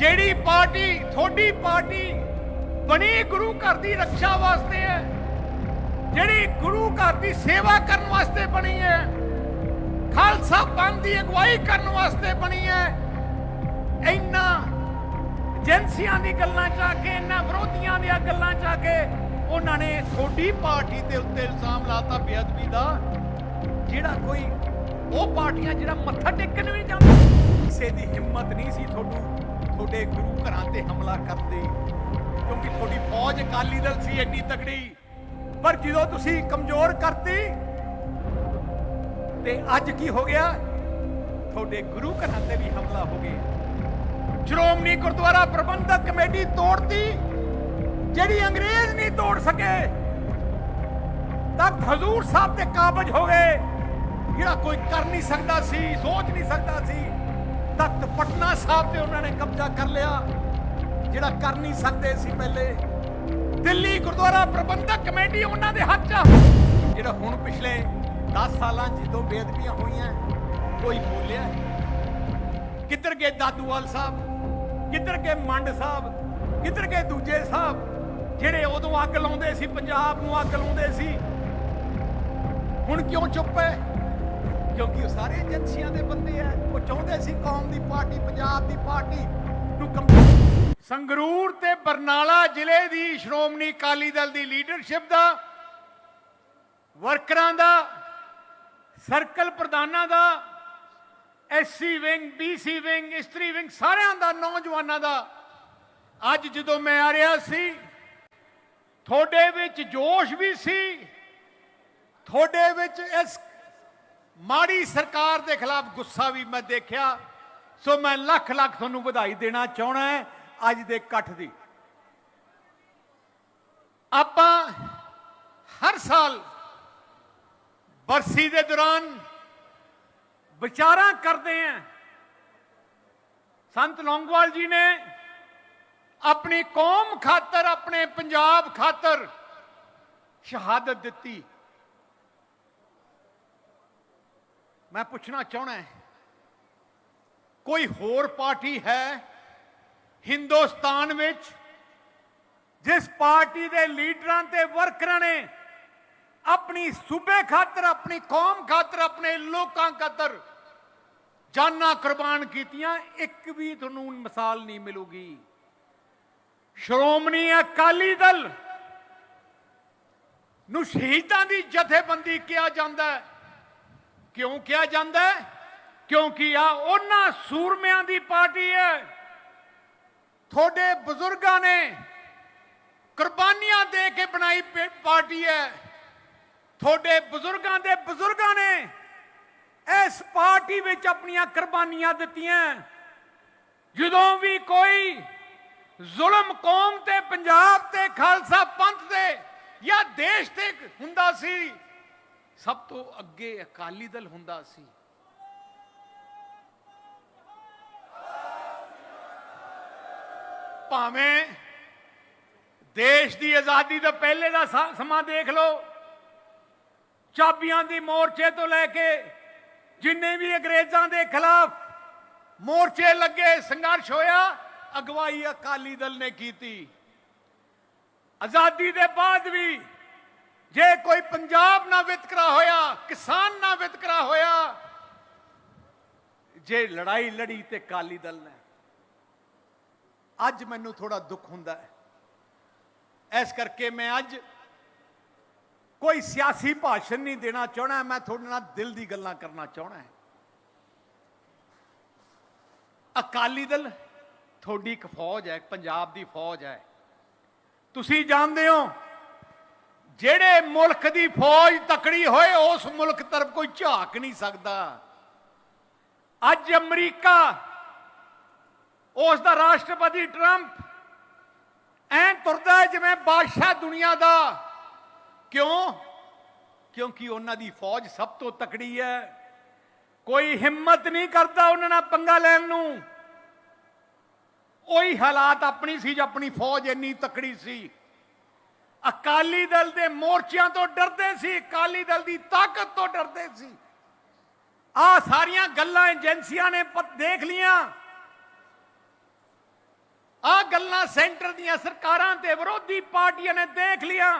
ਜਿਹੜੀ ਪਾਰਟੀ, ਤੁਹਾਡੀ ਪਾਰਟੀ ਬਣੀ ਗੁਰੂ ਘਰ ਦੀ ਰੱਖਿਆ ਵਾਸਤੇ ਹੈ, ਜਿਹੜੀ ਗੁਰੂ ਘਰ ਦੀ ਸੇਵਾ ਕਰਨ ਵਾਸਤੇ ਬਣੀ ਹੈ, ਖਾਲਸਾ ਪੰਥ ਦੀ ਅਗਵਾਈ ਕਰਨ ਵਾਸਤੇ ਬਣੀ ਹੈ, ਇੰਨਾ ਏਜੰਸੀਆਂ ਦੀ ਗੱਲਾਂ ਚ ਆ ਕੇ, ਇੰਨਾ ਵਿਰੋਧੀਆਂ ਦੀਆਂ ਗੱਲਾਂ ਚ ਆ ਕੇ ਉਹਨਾਂ ਨੇ ਤੁਹਾਡੀ ਪਾਰਟੀ ਦੇ ਉੱਤੇ ਇਲਜ਼ਾਮ ਲਾਤਾ ਬੇਅਦਬੀ ਦਾ, ਜਿਹੜਾ ਕੋਈ ਉਹ ਪਾਰਟੀਆਂ ਜਿਹੜਾ ਮੱਥਾ ਟੇਕਣ ਵੀ ਨਹੀਂ ਜਾਂਦੇ, ਕਿਸੇ ਦੀ ਹਿੰਮਤ ਨਹੀਂ ਸੀ ਤੁਹਾਨੂੰ ਤੁਹਾਡੇ ਗੁਰੂ ਘਰਾਂ ਤੇ ਹਮਲਾ ਕਰਨ ਕਿਉਂਕਿ ਤੁਹਾਡੀ ਫੌਜ ਅਕਾਲੀ ਦਲ ਸੀ ਇੰਨੀ ਤਕੜੀ। ਪਰ ਜਦੋਂ ਤੁਸੀਂ ਕਮਜ਼ੋਰ ਕਰਤੀ, ਤੇ ਅੱਜ ਕੀ ਹੋ ਗਿਆ? ਤੁਹਾਡੇ ਗੁਰੂ ਘਰਾਂ ਤੇ ਵੀ ਹਮਲਾ ਹੋ ਗਿਆ। ਸ਼੍ਰੋਮਣੀ ਗੁਰਦੁਆਰਾ ਪ੍ਰਬੰਧਕ ਕਮੇਟੀ ਤੋੜਤੀ, ਜਿਹੜੀ ਅੰਗਰੇਜ਼ ਨਹੀਂ ਤੋੜ ਸਕੇ। ਤਾਂ ਹਜ਼ੂਰ ਸਾਹਿਬ ਤੇ ਕਾਬਜ ਹੋ ਗਏ। ਜਿਹੜਾ ਕੋਈ ਕਰ ਨਹੀਂ ਸਕਦਾ ਸੀ, ਸੋਚ ਨਹੀਂ ਸਕਦਾ ਸੀ ਤਖਤ ਪਟਨਾ ਸਾਹਿਬ ਤੇ ਉਹਨਾਂ ਨੇ ਕਬਜ਼ਾ ਕਰ ਲਿਆ, ਜਿਹੜਾ ਕਰ ਨਹੀਂ ਸਕਦੇ ਸੀ ਪਹਿਲੇ। ਦਿੱਲੀ ਗੁਰਦੁਆਰਾ ਪ੍ਰਬੰਧਕ ਕਮੇਟੀ ਉਹਨਾਂ ਦੇ ਹੱਥ 'ਚ ਜਿਹੜਾ ਹੁਣ ਪਿਛਲੇ 10 ਸਾਲਾਂ ਜਦੋਂ ਬੇਅਦਬੀਆਂ ਹੋਈਆਂ, ਕੋਈ ਬੋਲਿਆ ਕਿੱਧਰ ਗਏ ਦਾਦੂਵਾਲ ਸਾਹਿਬ? ਕਿੱਧਰ ਗਏ ਮੰਡ ਸਾਹਿਬ? ਕਿੱਧਰ ਗਏ ਦੂਜੇ ਸਾਹਿਬ? ਜਿਹੜੇ ਉਦੋਂ ਅੱਗ ਲਾਉਂਦੇ ਸੀ, ਪੰਜਾਬ ਨੂੰ ਅੱਗ ਲਾਉਂਦੇ ਸੀ। ਹੁਣ ਕਿਉਂ ਚੁੱਪ ਹੈ? ਕਿਉਂਕਿ ਉਹ ਸਾਰੇ ਏਜੰਸੀਆਂ ਦੇ ਬੰਦੇ ਆ। ਉਹ ਚਾਹੁੰਦੇ ਸੀ ਕੌਮ ਦੀ ਪਾਰਟੀ, ਪੰਜਾਬ ਦੀ ਪਾਰਟੀ ਨੂੰ ਕਮ ਸੰਗਰੂਰ ਤੇ ਬਰਨਾਲਾ ਜ਼ਿਲ੍ਹੇ ਦੀ ਸ਼੍ਰੋਮਣੀ ਅਕਾਲੀ ਦਲ ਦੀ ਲੀਡਰਸ਼ਿਪ ਦਾ ਵਰਕਰਾਂ ਦਾ ਸਰਕਲ ਪ੍ਰਧਾਨਾਂ ਦਾ ਐਸਸੀ ਵਿੰਗ ਬੀਸੀ ਵਿੰਗ ਇਸਤਰੀ ਵਿੰਗ ਸਾਰਿਆਂ ਦਾ, ਨੌਜਵਾਨਾਂ ਦਾ। ਅੱਜ ਜਦੋਂ ਮੈਂ ਆ ਰਿਹਾ ਸੀ, ਤੁਹਾਡੇ ਵਿੱਚ ਜੋਸ਼ ਵੀ ਸੀ, ਤੁਹਾਡੇ ਵਿੱਚ ਇਸ ਮਾੜੀ ਸਰਕਾਰ ਦੇ ਖਿਲਾਫ ਗੁੱਸਾ ਵੀ ਮੈਂ ਦੇਖਿਆ। ਸੋ ਮੈਂ ਲੱਖ ਲੱਖ ਤੁਹਾਨੂੰ ਵਧਾਈ ਦੇਣਾ ਚਾਹਣਾ ਹੈ ਅੱਜ ਦੇ ਇਕੱਠ ਦੀ। ਆਪਾਂ ਹਰ ਸਾਲ ਬਰਸੀ ਦੇ ਦੌਰਾਨ ਵਿਚਾਰਾਂ ਕਰਦੇ ਆਂ ਸੰਤ ਲੌਂਗਵਾਲ ਜੀ ਨੇ ਆਪਣੀ ਕੌਮ ਖਾਤਰ, ਆਪਣੇ ਪੰਜਾਬ ਖਾਤਰ ਸ਼ਹਾਦਤ ਦਿੱਤੀ। ਮੈਂ ਪੁੱਛਣਾ ਚਾਹਣਾ ਕੋਈ ਹੋਰ ਪਾਰਟੀ ਹੈ ਹਿੰਦੁਸਤਾਨ ਵਿੱਚ ਜਿਸ ਪਾਰਟੀ ਦੇ ਲੀਡਰਾਂ ਤੇ ਵਰਕਰਾਂ ਨੇ ਆਪਣੀ ਸੂਬੇ ਖਾਤਰ, ਆਪਣੀ ਕੌਮ ਖਾਤਰ, ਆਪਣੇ ਲੋਕਾਂ ਖਾਤਰ ਜਾਨਾਂ ਕੁਰਬਾਨ ਕੀਤੀਆਂ, ਇੱਕ ਵੀ ਤੁਹਾਨੂੰ ਮਿਸਾਲ ਨਹੀਂ ਮਿਲੂਗੀ। ਸ਼੍ਰੋਮਣੀ ਅਕਾਲੀ ਦਲ ਨੂੰ ਸ਼ਹੀਦਾਂ ਦੀ ਜਥੇਬੰਦੀ ਕਿਹਾ ਜਾਂਦਾ ਹੈ। ਕਿਉਂ ਕਿਹਾ ਜਾਂਦਾ ਹੈ? ਕਿਉਂਕਿ ਆ ਉਹਨਾਂ ਸੂਰਮਿਆਂ ਦੀ ਪਾਰਟੀ ਹੈ। ਤੁਹਾਡੇ ਬਜ਼ੁਰਗਾਂ ਨੇ ਕੁਰਬਾਨੀਆਂ ਦੇ ਕੇ ਬਣਾਈ ਪਾਰਟੀ ਹੈ। ਤੁਹਾਡੇ ਬਜ਼ੁਰਗਾਂ ਦੇ ਬਜ਼ੁਰਗਾਂ ਨੇ ਇਸ ਪਾਰਟੀ ਵਿੱਚ ਆਪਣੀਆਂ ਕੁਰਬਾਨੀਆਂ ਦਿੱਤੀਆਂ। ਜਦੋਂ ਵੀ ਕੋਈ ਜ਼ੁਲਮ ਕੌਮ ਤੇ, ਪੰਜਾਬ ਤੇ, ਖਾਲਸਾ ਪੰਥ ਤੇ ਜਾਂ ਦੇਸ਼ ਤੇ ਹੁੰਦਾ ਸੀ ਸਭ ਤੋਂ ਅੱਗੇ ਅਕਾਲੀ ਦਲ ਹੁੰਦਾ ਸੀ। ਭਾਵੇਂ ਦੇਸ਼ ਦੀ ਆਜ਼ਾਦੀ ਤੋਂ ਪਹਿਲੇ ਦਾ ਸਮਾਂ ਦੇਖ ਲਓ, ਚਾਬੀਆਂ ਦੀ ਮੋਰਚੇ ਤੋਂ ਲੈ ਕੇ ਜਿੰਨੇ ਵੀ ਅੰਗਰੇਜ਼ਾਂ ਦੇ ਖਿਲਾਫ ਮੋਰਚੇ ਲੱਗੇ ਸੰਘਰਸ਼ ਹੋਇਆ, ਅਗਵਾਈ ਅਕਾਲੀ ਦਲ ਨੇ ਕੀਤੀ। ਆਜ਼ਾਦੀ ਦੇ ਬਾਅਦ ਵੀ ਜੇ ਕੋਈ ਪੰਜਾਬ ਨਾਲ ਵਿਤਕਰਾ ਹੋਇਆ, ਕਿਸਾਨ ਨਾਲ ਵਿਤਕਰਾ ਹੋਇਆ, ਜੇ ਲੜਾਈ ਲੜੀ ਤੇ ਅਕਾਲੀ ਦਲ ਨੇ, ਅੱਜ ਮੈਨੂੰ ਥੋੜਾ ਦੁੱਖ ਹੁੰਦਾ ਹੈ। ਇਸ ਕਰਕੇ ਮੈਂ ਅੱਜ ਕੋਈ ਸਿਆਸੀ ਭਾਸ਼ਣ ਨਹੀਂ ਦੇਣਾ ਚਾਹਣਾ ਮੈਂ ਤੁਹਾਡੇ ਨਾਲ ਦਿਲ ਦੀ ਗੱਲਾਂ ਕਰਨਾ ਚਾਹਣਾ ਹੈ। ਅਕਾਲੀ ਦਲ, ਤੁਹਾਡੀ ਇੱਕ ਫੌਜ ਹੈ ਪੰਜਾਬ ਦੀ ਫੌਜ ਹੈ। ਤੁਸੀਂ ਜਾਣਦੇ ਹੋ ਜਿਹੜੇ ਮੁਲਕ ਦੀ ਫੌਜ ਤਕੜੀ ਹੋਏ, ਉਸ ਮੁਲਕ ਤਰਫ ਕੋਈ ਝਾਕ ਨਹੀਂ ਸਕਦਾ। ਅੱਜ ਅਮਰੀਕਾ, ਉਸ ਦਾ ਰਾਸ਼ਟਰਪਤੀ ਟਰੰਪ ਐਂ ਤੁਰਦਾ ਜਿਵੇਂ ਬਾਦਸ਼ਾਹ ਦੁਨੀਆ ਦਾ। ਕਿਉਂ? ਕਿਉਂਕਿ ਉਹਨਾਂ ਦੀ ਫੌਜ ਸਭ ਤੋਂ ਤਕੜੀ ਹੈ। ਕੋਈ ਹਿੰਮਤ ਨਹੀਂ ਕਰਦਾ ਉਹਨਾਂ ਨਾਲ ਪੰਗਾ ਲੈਣ ਨੂੰ। ਉਹੀ ਹਾਲਾਤ ਆਪਣੀ ਸੀ ਜਦ ਆਪਣੀ ਫੌਜ ਇੰਨੀ ਤਕੜੀ ਸੀ। ਅਕਾਲੀ ਦਲ ਦੇ ਮੋਰਚਿਆਂ ਤੋਂ ਡਰਦੇ ਸੀ, ਅਕਾਲੀ ਦਲ ਦੀ ਤਾਕਤ ਤੋਂ ਡਰਦੇ ਸੀ। ਆ ਸਾਰੀਆਂ ਗੱਲਾਂ ਏਜੰਸੀਆਂ ਨੇ ਦੇਖ ਲੀਆਂ। ਆ ਗੱਲਾਂ ਸੈਂਟਰ ਦੀਆਂ ਸਰਕਾਰਾਂ ਤੇ ਵਿਰੋਧੀ ਪਾਰਟੀਆਂ ਨੇ ਦੇਖ ਲੀਆਂ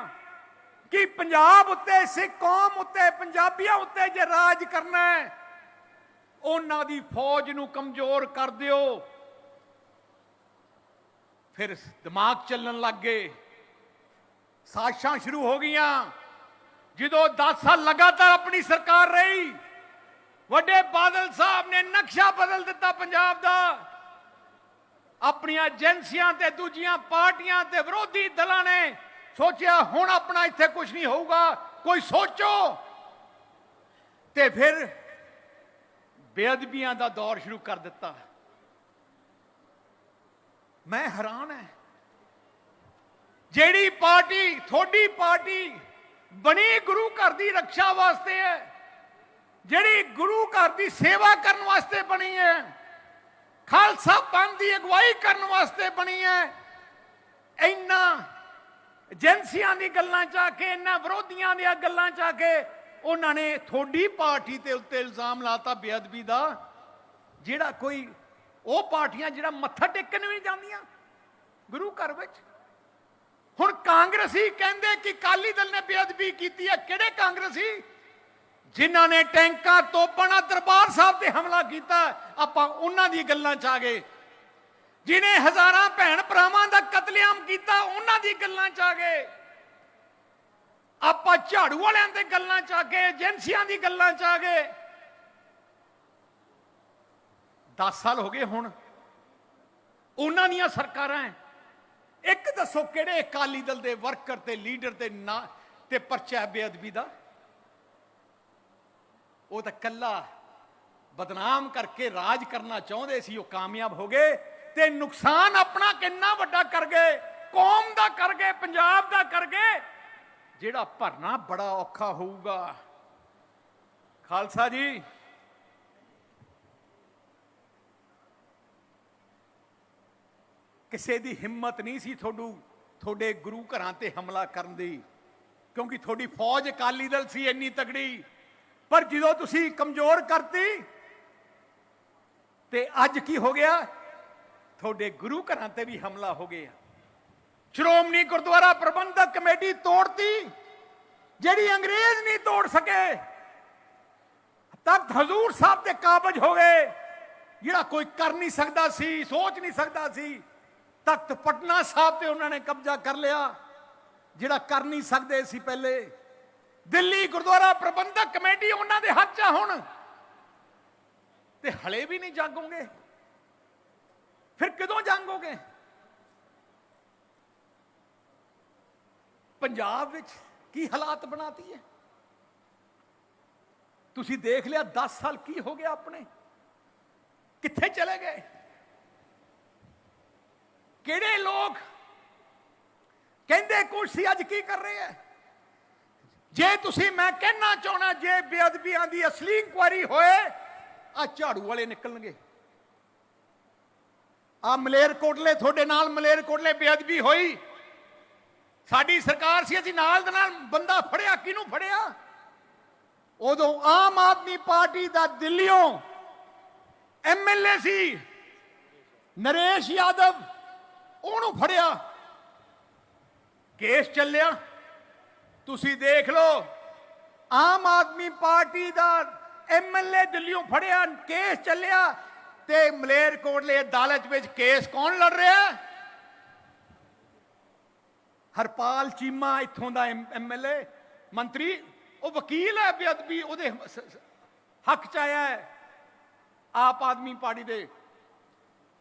ਕਿ ਪੰਜਾਬ ਉੱਤੇ, ਸਿੱਖ ਕੌਮ ਉੱਤੇ, ਪੰਜਾਬੀਆਂ ਉੱਤੇ ਜੇ ਰਾਜ ਕਰਨਾ ਹੈ, ਉਹਨਾਂ ਦੀ ਫੌਜ ਨੂੰ ਕਮਜ਼ੋਰ ਕਰ ਦਿਓ। ਫਿਰ ਦਿਮਾਗ ਚੱਲਣ ਲੱਗ ਗਏ। ਸਾਸ਼ਾਂ ਸ਼ੁਰੂ ਹੋ ਗਈਆਂ। ਜਦੋਂ 10 ਸਾਲ ਲਗਾਤਾਰ ਆਪਣੀ ਸਰਕਾਰ ਰਹੀ, ਵੱਡੇ ਬਾਦਲ ਸਾਹਿਬ ਨੇ ਨਕਸ਼ਾ ਬਦਲ ਦਿੱਤਾ ਪੰਜਾਬ ਦਾ। ਆਪਣੀਆਂ ਏਜੰਸੀਆਂ ਤੇ ਦੂਜੀਆਂ ਪਾਰਟੀਆਂ ਤੇ ਵਿਰੋਧੀ ਦਲਾਂ ਨੇ ਸੋਚਿਆ, ਹੁਣ ਆਪਣਾ ਇੱਥੇ ਕੁਝ ਨਹੀਂ ਹੋਊਗਾ, ਕੋਈ ਸੋਚੋ। ਤੇ ਫਿਰ ਬੇਅਦਬੀਆਂ ਦਾ ਦੌਰ ਸ਼ੁਰੂ ਕਰ ਦਿੱਤਾ। ਮੈਂ ਹੈਰਾਨ ਹੈ ਜਿਹੜੀ ਪਾਰਟੀ, ਤੁਹਾਡੀ ਪਾਰਟੀ ਬਣੀ ਗੁਰੂ ਘਰ ਦੀ ਰੱਖਿਆ ਵਾਸਤੇ ਹੈ, ਜਿਹੜੀ ਗੁਰੂ ਘਰ ਦੀ ਸੇਵਾ ਕਰਨ ਵਾਸਤੇ ਬਣੀ ਹੈ, ਖਾਲਸਾ ਪੰਥ ਦੀ ਅਗਵਾਈ ਕਰਨ ਵਾਸਤੇ ਬਣੀ ਹੈ, ਇੰਨਾ ਏਜੰਸੀਆਂ ਦੀ ਗੱਲਾਂ ਚ ਆ ਕੇ, ਇੰਨਾ ਵਿਰੋਧੀਆਂ ਦੀਆਂ ਗੱਲਾਂ ਚ ਆ ਕੇ ਉਹਨਾਂ ਨੇ ਥੋੜੀ ਪਾਰਟੀ ਤੇ ਉੱਤੇ ਇਲਜ਼ਾਮ ਲਾਤਾ ਬੇਅਦਬੀ ਦਾ, ਜਿਹੜਾ ਕੋਈ ਉਹ ਪਾਰਟੀਆਂ ਜਿਹੜਾ ਮੱਥਾ ਟੇਕਣ ਵੀ ਨਹੀਂ ਜਾਂਦੀਆਂ ਗੁਰੂ ਘਰ ਵਿੱਚ। ਹੁਣ ਕਾਂਗਰਸੀ ਕਹਿੰਦੇ ਕਿ ਕਾਲੀ ਦਲ ਨੇ ਬੇਅਦਬੀ ਕੀਤੀ ਹੈ। ਕਿਹੜੇ ਕਾਂਗਰਸੀ? ਜਿਨ੍ਹਾਂ ਨੇ ਟੈਂਕਾਂ ਤੋਪਣਾ ਦਰਬਾਰ ਸਾਹਿਬ ਤੇ ਹਮਲਾ ਕੀਤਾ, ਆਪਾਂ ਉਹਨਾਂ ਦੀ ਗੱਲਾਂ 'ਚ ਆ ਗਏ। ਜਿਨੇ ਹਜ਼ਾਰਾਂ ਭੈਣ ਭਰਾਵਾਂ ਦਾ ਕਤਲੇਆਮ ਕੀਤਾ, ਉਹਨਾਂ ਦੀ ਗੱਲਾਂ 'ਚ ਆ ਗਏ। ਆਪਾਂ ਝਾੜੂ ਵਾਲਿਆਂ ਦੇ ਗੱਲਾਂ 'ਚ ਆ ਗਏ, ਏਜੰਸੀਆਂ ਦੀ ਗੱਲਾਂ 'ਚ ਆ ਗਏ। 10 ਸਾਲ ਹੋ ਗਏ ਹੁਣ। ਉਹਨਾਂ ਦੀਆਂ ਸਰਕਾਰਾਂ ਹੈ। ਇੱਕ ਦੱਸੋ ਕਿਹੜੇ ਅਕਾਲੀ ਦਲ ਦੇ ਵਰਕਰ ਤੇ ਲੀਡਰ ਤੇ ਨਾ ਤੇ ਪਰਚਾ ਬੇਅਦਬੀ ਦਾ? ਉਹ ਤਾਂ ਕੱਲਾ ਬਦਨਾਮ ਕਰਕੇ ਰਾਜ ਕਰਨਾ ਚਾਹੁੰਦੇ ਸੀ, ਉਹ ਕਾਮਯਾਬ ਹੋ ਗਏ ਤੇ ਨੁਕਸਾਨ ਆਪਣਾ ਕਿੰਨਾ ਵੱਡਾ ਕਰ ਗਏ? ਕੌਮ ਦਾ ਕਰ ਗਏ, ਪੰਜਾਬ ਦਾ ਕਰ ਗਏ? ਜਿਹੜਾ ਭਰਨਾ ਬੜਾ ਔਖਾ ਹੋਊਗਾ। ਖਾਲਸਾ ਜੀ ਕਿਸੇ ਦੀ ਹਿੰਮਤ ਨਹੀਂ ਸੀ ਤੁਹਾਨੂੰ ਤੁਹਾਡੇ ਗੁਰੂ ਘਰਾਂ ਤੇ ਹਮਲਾ ਕਰਨ ਦੀ, ਕਿਉਂਕਿ ਤੁਹਾਡੀ ਫੌਜ ਅਕਾਲੀ ਦਲ ਸੀ ਇੰਨੀ ਤਗੜੀ ਪਰ ਜਦੋਂ ਤੁਸੀਂ ਕਮਜ਼ੋਰ ਕਰਤੀ, ਤੇ ਅੱਜ ਕੀ ਹੋ ਗਿਆ? ਤੁਹਾਡੇ ਗੁਰੂ ਘਰਾਂ ਤੇ ਵੀ ਹਮਲਾ ਹੋ ਗਿਆ। ਸ਼੍ਰੋਮਣੀ ਗੁਰਦੁਆਰਾ ਪ੍ਰਬੰਧਕ ਕਮੇਟੀ ਤੋੜਤੀ, ਜਿਹੜੀ ਅੰਗਰੇਜ਼ ਨਹੀਂ ਤੋੜ ਸਕੇ। ਤਖਤ ਹਜ਼ੂਰ ਸਾਹਿਬ ਦੇ ਕਾਬਜ ਹੋ ਗਏ, ਜਿਹੜਾ ਕੋਈ ਕਰ ਨਹੀਂ ਸਕਦਾ ਸੀ, ਸੋਚ ਨਹੀਂ ਸਕਦਾ ਸੀ। ਤਖਤ ਪਟਨਾ ਸਾਹਿਬ ਤੇ ਉਹਨਾਂ ਨੇ ਕਬਜ਼ਾ ਕਰ ਲਿਆ, ਜਿਹੜਾ ਕਰ ਨਹੀਂ ਸਕਦੇ ਸੀ ਪਹਿਲੇ। ਦਿੱਲੀ ਗੁਰਦੁਆਰਾ ਪ੍ਰਬੰਧਕ ਕਮੇਟੀ ਉਹਨਾਂ ਦੇ ਹੱਥ 'ਚ ਆ ਹੁਣ। ਤੇ ਹਲੇ ਵੀ ਨਹੀਂ ਜਾਗੋਗੇ। ਫਿਰ ਕਦੋਂ ਜਾਗੋਗੇ? ਪੰਜਾਬ ਵਿੱਚ ਕੀ ਹਾਲਾਤ ਬਣਾਤੀ ਹੈ? ਤੁਸੀਂ ਦੇਖ ਲਿਆ 10 ਸਾਲ ਕੀ ਹੋ ਗਿਆ ਆਪਣੇ? ਕਿੱਥੇ ਚਲੇ ਗਏ? ਕਿਹੜੇ ਲੋਕ ਕਹਿੰਦੇ ਕੁਛ ਸੀ ਅੱਜ ਕੀ ਕਰ ਰਹੇ ਐ? ਜੇ ਤੁਸੀਂ ਮੈਂ ਕਹਿਣਾ ਚਾਹਣਾ ਜੇ ਬੇਅਦਬੀਆਂ ਦੀ ਅਸਲੀ ਇਨਕੁਆਇਰੀ ਹੋਏ ਆ ਝਾੜੂ ਵਾਲੇ ਨਿਕਲਣਗੇ। ਆ ਮਲੇਰ ਕੋਟਲੇ, ਤੁਹਾਡੇ ਨਾਲ ਮਲੇਰ ਕੋਟਲੇ ਬੇਅਦਬੀ ਹੋਈ। ਸਾਡੀ ਸਰਕਾਰ ਸੀ, ਅਸੀਂ ਨਾਲ ਦੇ ਨਾਲ ਬੰਦਾ ਫੜਿਆ, ਕਿਹਨੂੰ ਫੜਿਆ? ਉਦੋਂ ਆਮ ਆਦਮੀ ਪਾਰਟੀ ਦਾ ਦਿੱਲੀੋਂ ਐਮਐਲਏ ਸੀ, ਨਰੇਸ਼ ਯਾਦਵ ਉਹਨੂੰ ਫੜਿਆ। ਕੇਸ ਚੱਲਿਆ। ਤੁਸੀਂ ਦੇਖ ਲਓ, ਆਮ ਆਦਮੀ ਪਾਰਟੀ ਦਾ ਐਮਐਲਏ ਦਿੱਲੀੋਂ ਫੜਿਆ, ਕੇਸ ਚੱਲਿਆ ਤੇ ਮਲੇਰਕੋਟਲੇ ਅਦਾਲਤ ਵਿੱਚ ਕੇਸ ਕੌਣ ਲੜ ਰਿਹਾ ਹਰਪਾਲ ਚੀਮਾ ਇੱਥੋਂ ਦਾ ਐਮਐਲਏ ਮੰਤਰੀ, ਉਹ ਵਕੀਲ ਹੈ ਬੇਅਦਬੀ, ਉਹਦੇ ਹੱਕ ਚ ਆਇਆ ਹੈ। ਆਪ ਆਦਮੀ ਪਾਰਟੀ ਦੇ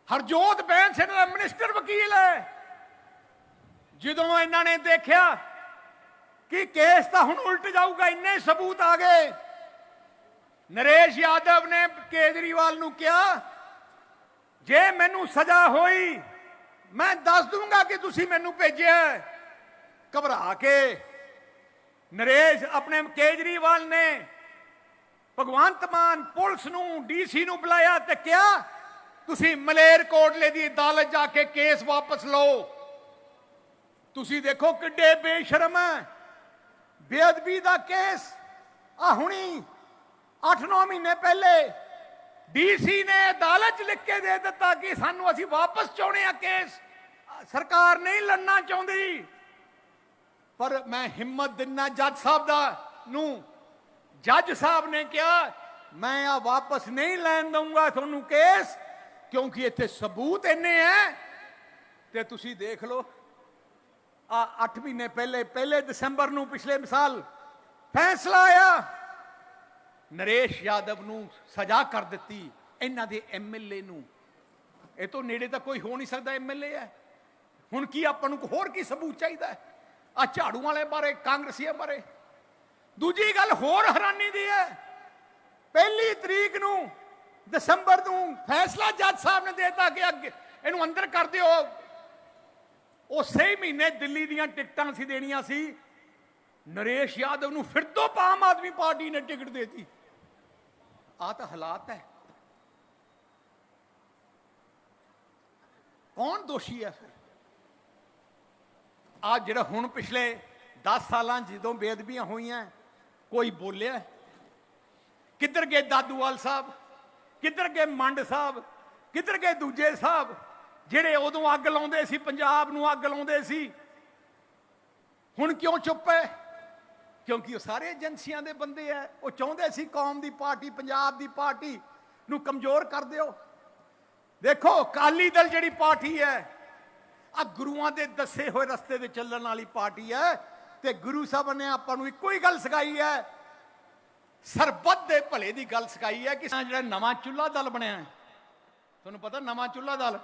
ਹਰਜੋਤ ਬੈਂਸ ਸਿੰਘ ਦਾ ਮਿਨਿਸਟਰ ਵਕੀਲ ਹੈ। ਜਦੋਂ ਇਹਨਾਂ ਨੇ ਦੇਖਿਆ ਕਿ ਕੇਸ ਤਾਂ ਹੁਣ ਉਲਟ ਜਾਊਗਾ, ਇੰਨੇ ਸਬੂਤ ਆ ਗਏ। ਨਰੇਸ਼ ਯਾਦਵ ਨੇ ਕੇਜਰੀਵਾਲ ਨੂੰ ਕਿਹਾ, ਜੇ ਮੈਨੂੰ ਸਜ਼ਾ ਹੋਈ, ਮੈਂ ਦੱਸ ਦੂੰਗਾ ਕਿ ਤੁਸੀਂ ਮੈਨੂੰ ਭੇਜਿਆ ਘਬਰਾ ਕੇ ਨਰੇਸ਼ ਆਪਣੇ ਕੇਜਰੀਵਾਲ ਨੇ ਭਗਵੰਤ ਮਾਨ ਪੁਲਿਸ ਨੂੰ, ਡੀਸੀ ਨੂੰ ਬੁਲਾਇਆ ਤੇ ਕਿਹਾ ਤੁਸੀਂ ਮਲੇਰ ਕੋਟਲੇ ਦੀ ਅਦਾਲਤ ਜਾ ਕੇ ਕੇਸ ਵਾਪਸ ਲਓ। ਤੁਸੀਂ ਦੇਖੋ ਕਿੱਡੇ ਬੇਸ਼ਰਮ ਹੈ। ਬੇਅਦਬੀ ਦਾ ਕੇਸ। ਆ ਹੁਣੀ 8-9 ਮਹੀਨੇ ਪਹਿਲੇ ਡੀਸੀ ਨੇ ਅਦਾਲਤ 'ਚ ਲਿਖ ਕੇ ਦੇ ਦਿੱਤਾ ਕਿ ਸਾਨੂੰ ਅਸੀਂ ਵਾਪਸ ਚਾਹੁੰਦੇ ਆ ਕੇਸ। ਸਰਕਾਰ ਨਹੀਂ ਲੜਨਾ ਚਾਹੁੰਦੀ। ਪਰ ਮੈਂ ਹਿੰਮਤ ਦਿੰਨਾ ਜੱਜ ਸਾਹਿਬ ਦਾ ਨੂੰ। ਜੱਜ ਸਾਹਿਬ ਨੇ ਕਿਹਾ, ਮੈਂ ਆ ਵਾਪਸ ਨਹੀਂ ਲੈਣ ਦਊਂਗਾ ਤੁਹਾਨੂੰ ਕੇਸ। ਕਿਉਂਕਿ ਇੱਥੇ ਸਬੂਤ ਇੰਨੇ ਹੈ ਤੇ ਤੁਸੀਂ ਦੇਖ ਲਓ, ਆ 8 ਮਹੀਨੇ ਪਹਿਲੇ ਪਹਿਲੇ ਦਸੰਬਰ ਨੂੰ ਪਿਛਲੇ ਮਿਸਾਲ ਫੈਸਲਾ ਆਇਆ। ਨਰੇਸ਼ ਯਾਦਵ ਨੂੰ ਸਜ਼ਾ ਕਰ ਦਿੱਤੀ ਇਹਨਾਂ ਦੇ ਐਮਐਲਏ ਨੂੰ। ਇਹ ਤੋਂ ਨੇੜੇ ਤਾਂ ਕੋਈ ਹੋ ਨਹੀਂ ਸਕਦਾ ਐਮਐਲਏ ਹੈ ਹੁਣ ਕੀ ਆਪਾਂ ਨੂੰ ਹੋਰ ਕੀ ਸਬੂਤ ਚਾਹੀਦਾ ਆ ਝਾੜੂ ਵਾਲੇ ਬਾਰੇ, ਕਾਂਗਰਸੀਆਂ ਬਾਰੇ। ਦੂਜੀ ਗੱਲ ਹੋਰ ਹੈਰਾਨੀ ਦੀ ਹੈ ਪਹਿਲੀ ਤਰੀਕ ਨੂੰ ਦਸੰਬਰ ਨੂੰ ਫੈਸਲਾ ਜੱਜ ਸਾਹਿਬ ਨੇ ਦੇਤਾ ਕਿ ਅੱਗੇ ਇਹਨੂੰ ਅੰਦਰ ਕਰ ਦਿਓ। ਉਸੇ ਹੀ ਮਹੀਨੇ ਦਿੱਲੀ ਦੀਆਂ ਟਿਕਟਾਂ ਸੀ ਦੇਣੀਆਂ ਸੀ। ਨਰੇਸ਼ ਯਾਦਵ ਨੂੰ ਫਿਰ ਤੋਂ ਆਮ ਆਦਮੀ ਪਾਰਟੀ ਨੇ ਟਿਕਟ ਦੇਤੀ। ਆ ਤਾਂ ਹਾਲਾਤ ਹੈ। ਕੌਣ ਦੋਸ਼ੀ ਹੈ ਫਿਰ? ਆ ਜਿਹੜਾ ਹੁਣ ਪਿਛਲੇ 10 ਸਾਲਾਂ ਜਦੋਂ ਬੇਅਦਬੀਆਂ ਹੋਈਆਂ, ਕੋਈ ਬੋਲਿਆ? ਕਿੱਧਰ ਗਏ ਦਾਦੂਵਾਲ ਸਾਹਿਬ? ਕਿੱਧਰ ਗਏ ਮੰਡ ਸਾਹਿਬ? ਕਿੱਧਰ ਗਏ ਦੂਜੇ ਸਾਹਿਬ? ਜਿਹੜੇ ਉਦੋਂ ਅੱਗ ਲਾਉਂਦੇ ਸੀ, ਪੰਜਾਬ ਨੂੰ ਅੱਗ ਲਾਉਂਦੇ ਸੀ। ਹੁਣ ਕਿਉਂ ਚੁੱਪ ਹੈ? ਕਿਉਂਕਿ ਉਹ ਸਾਰੇ ਏਜੰਸੀਆਂ ਦੇ ਬੰਦੇ ਐ। ਉਹ ਚਾਹੁੰਦੇ ਸੀ ਕੌਮ ਦੀ ਪਾਰਟੀ, ਪੰਜਾਬ ਦੀ ਪਾਰਟੀ ਨੂੰ ਕਮਜ਼ੋਰ ਕਰ ਦਿਓ। ਦੇਖੋ ਕਾਲੀ ਦਲ ਜਿਹੜੀ ਪਾਰਟੀ ਹੈ ਆ ਗੁਰੂਆਂ ਦੇ ਦੱਸੇ ਹੋਏ ਰਸਤੇ ਤੇ ਚੱਲਣ ਵਾਲੀ ਪਾਰਟੀ ਹੈ ਤੇ ਗੁਰੂ ਸਾਹਿਬ ਨੇ ਆਪਾਂ ਨੂੰ ਇੱਕੋ ਹੀ ਗੱਲ ਸਿਖਾਈ ਹੈ ਸਰਬੱਤ ਦੇ ਭਲੇ ਦੀ ਗੱਲ ਸਿਖਾਈ ਹੈ ਕਿ ਜਿਹੜਾ ਨਵਾਂ ਚੁੱਲ੍ਹਾ ਦਲ ਬਣਿਆ ਹੈ। ਤੁਹਾਨੂੰ ਪਤਾ ਨਵਾਂ ਚੁੱਲ੍ਹਾ ਦਲ?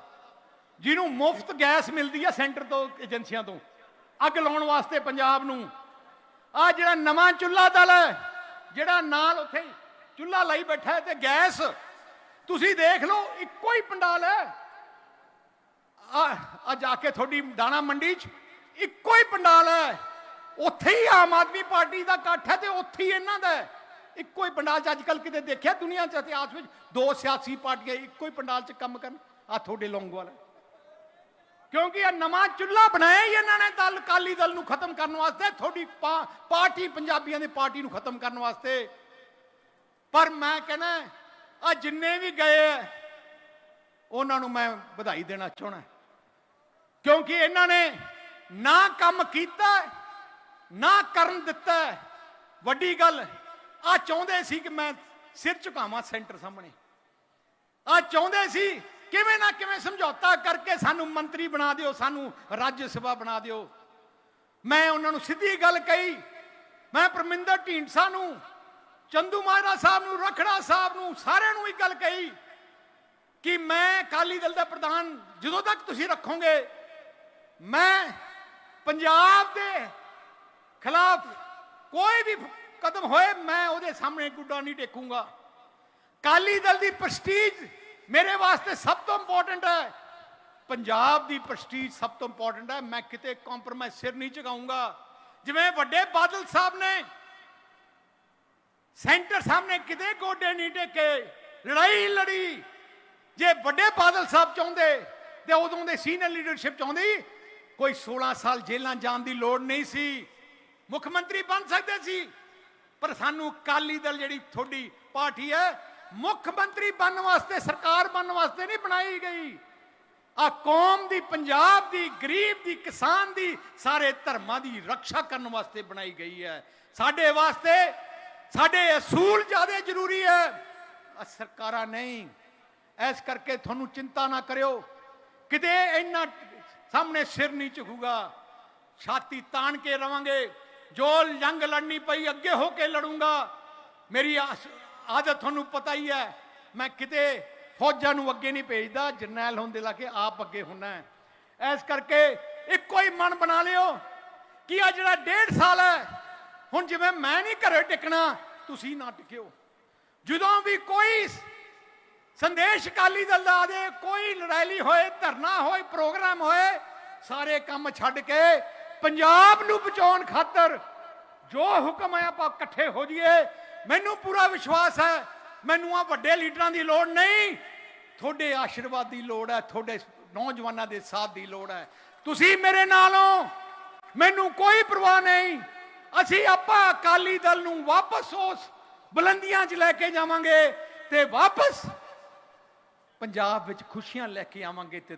ਜਿਹਨੂੰ ਮੁਫਤ ਗੈਸ ਮਿਲਦੀ ਹੈ ਸੈਂਟਰ ਤੋਂ, ਏਜੰਸੀਆਂ ਤੋਂ। ਅੱਗ ਲਾਉਣ ਵਾਸਤੇ ਪੰਜਾਬ ਨੂੰ। ਆ ਜਿਹੜਾ ਨਵਾਂ ਚੁੱਲਾ ਦਲ ਹੈ, ਜਿਹੜਾ ਨਾਲ ਉੱਥੇ ਚੁੱਲ੍ਹਾ ਲਈ ਬੈਠਾ ਤੇ ਗੈਸ, ਤੁਸੀਂ ਦੇਖ ਲਓ, ਇੱਕੋ ਹੀ ਪੰਡਾਲ ਹੈ। ਆ ਆ ਜਾ ਕੇ ਤੁਹਾਡੀ ਦਾਣਾ ਮੰਡੀ 'ਚ ਇੱਕੋ ਹੀ ਪੰਡਾਲ ਹੈ। ਉੱਥੇ ਹੀ ਆਮ ਆਦਮੀ ਪਾਰਟੀ ਦਾ ਇਕੱਠ ਹੈ ਤੇ ਉੱਥੇ ਹੀ ਇਹਨਾਂ ਦਾ ਹੈ। ਇੱਕੋ ਹੀ ਪੰਡਾਲ 'ਚ ਅੱਜ ਕੱਲ ਕਿਤੇ ਦੇਖਿਆ ਦੁਨੀਆ 'ਚ ਇਤਿਹਾਸ ਵਿੱਚ ਦੋ ਸਿਆਸੀ ਪਾਰਟੀਆਂ ਇੱਕੋ ਹੀ ਪੰਡਾਲ 'ਚ ਕੰਮ ਕਰਨ? ਆ ਤੁਹਾਡੇ ਲੌਂਗੋਵਾਲ ਹੈ। ਕਿਉਂਕਿ ਇਹ ਨਵਾਂ ਚੁੱਲ੍ਹਾ ਬਣਾਇਆ ਹੀ ਇਹਨਾਂ ਨੇ ਦਲ ਕਾਲੀ ਦਲ ਨੂੰ ਖਤਮ ਕਰਨ ਵਾਸਤੇ ਤੁਹਾਡੀ ਪਾ- ਪਾਰਟੀ ਪੰਜਾਬੀਆਂ ਦੀ ਪਾਰਟੀ ਨੂੰ ਖਤਮ ਕਰਨ ਵਾਸਤੇ। ਪਰ ਮੈਂ ਕਹਿੰਦਾ ਆ ਜਿੰਨੇ ਵੀ ਗਏ ਹੈ, ਉਹਨਾਂ ਨੂੰ ਮੈਂ ਵਧਾਈ ਦੇਣਾ ਚਾਹਣਾ ਕਿਉਂਕਿ ਇਹਨਾਂ ਨੇ ਨਾ ਕੰਮ ਕੀਤਾ ਨਾ ਕਰਨ ਦਿੱਤਾ ਵੱਡੀ ਗੱਲ ਆ ਚਾਹੁੰਦੇ ਸੀ ਕਿ ਮੈਂ ਸਿਰ ਝੁਕਾਵਾਂ ਸੈਂਟਰ ਸਾਹਮਣੇ। ਆ ਚਾਹੁੰਦੇ ਸੀ ਕਿਵੇਂ ਨਾ ਕਿਵੇਂ ਸਮਝੌਤਾ ਕਰਕੇ ਸਾਨੂੰ ਮੰਤਰੀ ਬਣਾ ਦਿਓ, ਸਾਨੂੰ ਰਾਜ ਸਭਾ ਬਣਾ ਦਿਓ। ਮੈਂ ਉਹਨਾਂ ਨੂੰ ਸਿੱਧੀ ਗੱਲ ਕਹੀ, ਮੈਂ ਪਰਮਿੰਦਰ ਢੀਂਡਸਾ ਨੂੰ, ਚੰਦੂ ਮਾਜਰਾ ਸਾਹਿਬ ਨੂੰ, ਰਖੜਾ ਸਾਹਿਬ ਨੂੰ, ਸਾਰਿਆਂ ਨੂੰ ਇੱਕ ਗੱਲ ਕਹੀ ਕਿ ਮੈਂ ਅਕਾਲੀ ਦਲ ਦਾ ਪ੍ਰਧਾਨ ਜਦੋਂ ਤੱਕ ਤੁਸੀਂ ਰੱਖੋਗੇ, ਮੈਂ ਪੰਜਾਬ ਦੇ ਖਿਲਾਫ ਕੋਈ ਵੀ ਕਦਮ ਹੋਏ, ਮੈਂ ਉਹਦੇ ਸਾਹਮਣੇ ਗੁੱਡਾ ਨਹੀਂ ਟੇਕੂੰਗਾ। ਕਾਲੀ ਦਲ ਦੀ ਪ੍ਰਸਟੀਜ ਮੇਰੇ ਵਾਸਤੇ ਸਭ ਤੋਂ ਇੰਪੋਰਟੈਂਟ ਹੈ। ਪੰਜਾਬ ਦੀ ਪ੍ਰਸਟੀਜ ਸਭ ਤੋਂ ਇੰਪੋਰਟੈਂਟ ਹੈ। ਮੈਂ ਕਿਤੇ ਕੰਪਰੋਮਾਈਜ਼ ਸਿਰ ਨਹੀਂ ਝੁਕਾਊਂਗਾ। ਜਿਵੇਂ ਵੱਡੇ ਬਾਦਲ ਸਾਹਿਬ ਨੇ ਸੈਂਟਰ ਸਾਹਮਣੇ ਕਿਤੇ ਗੋਡੇ ਨਹੀਂ ਟੇਕੇ, ਲੜਾਈ ਲੜੀ। ਜੇ ਵੱਡੇ ਬਾਦਲ ਸਾਹਿਬ ਚਾਹੁੰਦੇ, ਤੇ ਉਦੋਂ ਦੇ ਸੀਨੀਅਰ ਲੀਡਰਸ਼ਿਪ ਚਾਹੁੰਦੀ ਕੋਈ 16 ਸਾਲ ਜੇਲਾਂ ਜਾਣ ਦੀ ਲੋੜ ਨਹੀਂ ਸੀ। ਮੁੱਖ ਮੰਤਰੀ ਬਣ ਸਕਦੇ ਸੀ। ਪਰ ਸਾਨੂੰ ਕਾਲੀ ਦਲ ਜਿਹੜੀ ਤੁਹਾਡੀ ਪਾਰਟੀ ਹੈ, ਮੁੱਖ ਮੰਤਰੀ ਬਣਨ ਵਾਸਤੇ, ਸਰਕਾਰ ਬਣਨ ਵਾਸਤੇ ਨਹੀਂ ਬਣਾਈ ਗਈ। ਆ ਕੌਮ ਦੀ, ਪੰਜਾਬ ਦੀ, ਗਰੀਬ ਦੀ, ਕਿਸਾਨ ਦੀ, ਸਾਰੇ ਧਰਮਾਂ ਦੀ ਰੱਖਿਆ ਕਰਨ ਵਾਸਤੇ ਬਣਾਈ ਗਈ ਹੈ। ਸਾਡੇ ਵਾਸਤੇ, ਸਾਡੇ ਅਸੂਲ ਜ਼ਿਆਦਾ ਜ਼ਰੂਰੀ ਹੈ। ਸਰਕਾਰਾਂ ਨਹੀਂ। ਐਸ ਕਰਕੇ ਤੁਹਾਨੂੰ ਚਿੰਤਾ ਨਾ ਕਰਿਓ। ਕਿਤੇ ਇੰਨਾ ਸਾਹਮਣੇ ਸਿਰ ਨਹੀਂ ਝੁਕੂਗਾ। ਛਾਤੀ ਤਾਣ ਕੇ ਰਵਾਂਗੇ। ਜੋ ਜੰਗ ਲੜਨੀ ਪਈ, ਅੱਗੇ ਹੋ ਕੇ ਲੜੂੰਗਾ। ਮੇਰੀ ਆਦਤ ਤੁਹਾਨੂੰ ਪਤਾ ਹੀ ਹੈ, ਮੈਂ ਕਿਤੇ ਫੌਜਾਂ ਨੂੰ ਅੱਗੇ ਨਹੀਂ ਭੇਜਦਾ, ਜਰਨੈਲ ਹੋਣ ਲਾ ਕੇ ਆਪ ਅੱਗੇ ਹੁੰਨਾ ਹੈ। ਐਸ ਕਰਕੇ ਇੱਕੋ ਹੀ ਮਨ ਬਣਾ ਲਿਓ ਕਿ ਆ ਜਿਹੜਾ ਡੇਢ ਸਾਲ ਹੈ, ਹੁਣ ਜਿਵੇਂ ਮੈਂ ਨਹੀਂ ਘਰੇ ਟਿਕਣਾ, ਤੁਸੀਂ ਨਾ ਟਿਕਿਓ। ਜਦੋਂ ਵੀ ਕੋਈ ਸੰਦੇਸ਼ ਅਕਾਲੀ ਦਲ ਦਾ ਆਦੇ ਕੋਈ ਲੜਾਈ ਹੋਏ, ਧਰਨਾ ਹੋਏ, ਪ੍ਰੋਗਰਾਮ ਹੋਏ, ਸਾਰੇ ਕੰਮ ਛੱਡ ਕੇ ਪੰਜਾਬ ਨੂੰ ਬਚਾਉਣ ਖਾਤਰ ਜੋ ਹੁਕਮ ਹੈ, ਆਪਾਂ ਇਕੱਠੇ ਹੋ ਜਾਈਏ। ਮੈਨੂੰ ਪੂਰਾ ਵਿਸ਼ਵਾਸ ਹੈ, ਮੈਨੂੰ ਆ ਵੱਡੇ ਲੀਡਰਾਂ ਦੀ ਲੋੜ ਨਹੀਂ। ਤੁਹਾਡੇ ਆਸ਼ੀਰਵਾਦ ਦੀ ਲੋੜ ਹੈ, ਤੁਹਾਡੇ ਨੌਜਵਾਨਾਂ ਦੇ ਸਾਥ ਦੀ ਲੋੜ ਹੈ। ਤੁਸੀਂ ਮੇਰੇ ਨਾਲੋਂ ਮੈਨੂੰ ਕੋਈ ਪਰਵਾਹ ਨਹੀਂ। ਅਸੀਂ ਆਪਾਂ ਅਕਾਲੀ ਦਲ ਨੂੰ ਵਾਪਸ ਉਸ ਬੁਲੰਦੀਆਂ 'ਚ ਲੈ ਕੇ ਜਾਵਾਂਗੇ ਤੇ ਵਾਪਸ ਪੰਜਾਬ ਵਿੱਚ ਖੁਸ਼ੀਆਂ ਲੈ ਕੇ ਆਵਾਂਗੇ ਤੇ